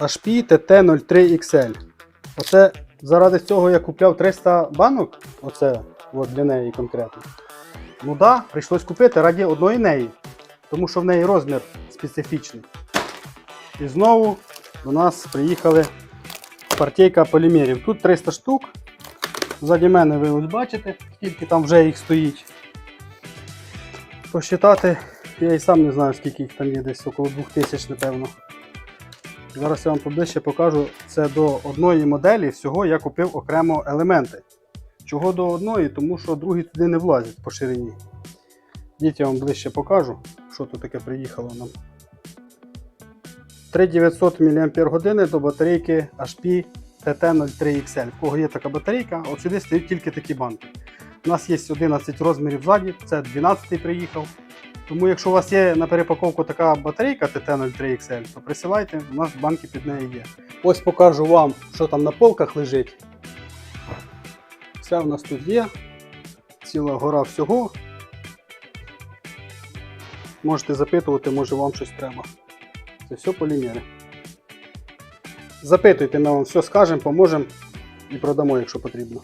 HP TT03XL. Оце заради цього я купляв 300 банок. Оце от для неї конкретно. Ну да, прийшлось купити раді одної неї, тому що в неї розмір специфічний. І знову до нас приїхали партійка полімерів. Тут 300 штук. Ззаді мене ви ось бачите, скільки там вже їх стоїть. Посчитати, я і сам не знаю, скільки їх там є, десь около 2000, напевно. Зараз я вам поближче покажу. Це до одної моделі всього я купив окремо елементи. Чого до одної? Тому що другі туди не влазять по ширині. Діть я вам ближче покажу, що тут таке приїхало нам. 3900 мАч до батарейки HP TT03XL. В кого є така батарейка, от сюди стоять тільки такі банки. У нас є 11 розмірів ззаді, це 12 приїхав. Тому якщо у вас є на перепаковку така батарейка TT03XL, то присилайте, у нас банки під нею є. Ось покажу вам, що там на полках лежить. Все в нас тут є. Ціла гора всього. Можете запитувати, може вам щось треба. Це все полімери. Запитуйте, ми вам все скажемо, поможемо і продамо, якщо потрібно.